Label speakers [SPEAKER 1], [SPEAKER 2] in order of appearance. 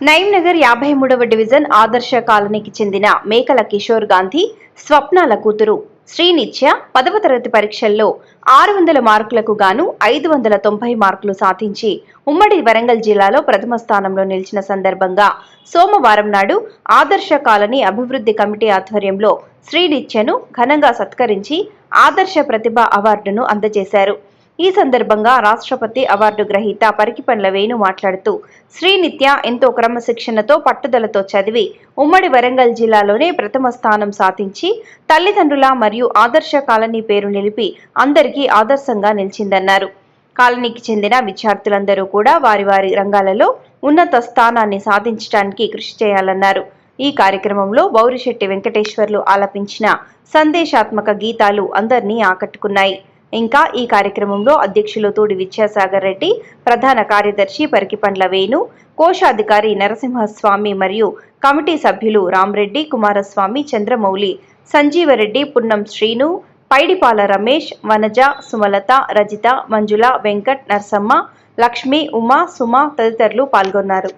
[SPEAKER 1] నగర్ యాభై మూడవ డివిజన్ ఆదర్శ కాలనీకి చెందిన మేకల కిషోర్ గాంధీ స్వప్నాల కూతురు. శ్రీనిత్య పదవ తరగతి పరీక్షల్లో ఆరు వందల మార్కులకు గాను ఐదు వందల తొంభై మార్కులు సాధించి ఉమ్మడి వరంగల్ జిల్లాలో ప్రథమ స్థానంలో నిలిచిన సందర్భంగా సోమవారం నాడు ఆదర్శ కాలనీ అభివృద్ధి కమిటీ ఆధ్వర్యంలో శ్రీనిత్యను ఘనంగా సత్కరించి ఆదర్శ ప్రతిభ అవార్డును అందజేశారు. ఈ సందర్భంగా రాష్ట్రపతి అవార్డు గ్రహీత పరికిపండ్ల వేణు మాట్లాడుతూ శ్రీనిత్య ఎంతో క్రమశిక్షణతో పట్టుదలతో చదివి ఉమ్మడి వరంగల్ జిల్లాలోనే ప్రథమ స్థానం సాధించి తల్లిదండ్రుల మరియు ఆదర్శ కాలనీ పేరు నిలిపి అందరికీ ఆదర్శంగా నిలిచిందన్నారు. కాలనీకి చెందిన విద్యార్థులందరూ కూడా వారి వారి రంగాలలో ఉన్నత స్థానాన్ని సాధించడానికి కృషి చేయాలన్నారు. ఈ కార్యక్రమంలో బౌరిశెట్టి వెంకటేశ్వర్లు ఆలపించిన సందేశాత్మక గీతాలు అందరినీ ఆకట్టుకున్నాయి. ఇంకా ఈ కార్యక్రమంలో అధ్యక్షులు తోడి విద్యాసాగర్ రెడ్డి ప్రధాన కార్యదర్శి పరికిపండ్ల వేణు కోశాధికారి నరసింహస్వామి మరియు కమిటీ సభ్యులు రామ్రెడ్డి కుమారస్వామి చంద్రమౌళి సంజీవరెడ్డి పున్నం శ్రీను పైడిపాల రమేష్ వనజ సుమలత రజిత మంజుల వెంకట్ నర్సమ్మ లక్ష్మి ఉమా సుమ తదితరులు పాల్గొన్నారు.